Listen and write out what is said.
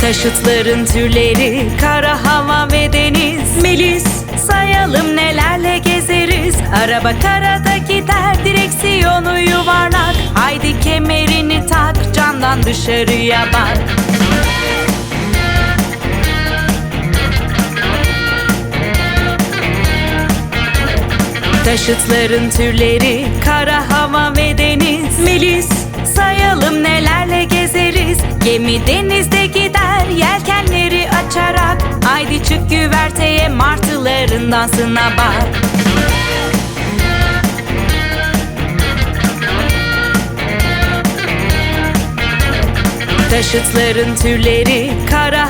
Taşıtların türleri kara hava ve deniz. Melis sayalım nelerle gezeriz. Araba karada gider direksiyonu yuvarlak. Haydi kemerini tak camdan dışarıya bak. Taşıtların türleri kara hava ve deniz. Melis sayalım nelerle gezeriz. Gemi denizde gider yelkenleri açarak. Haydi çık güverteye martıların dansına bak. Taşıtların türleri kara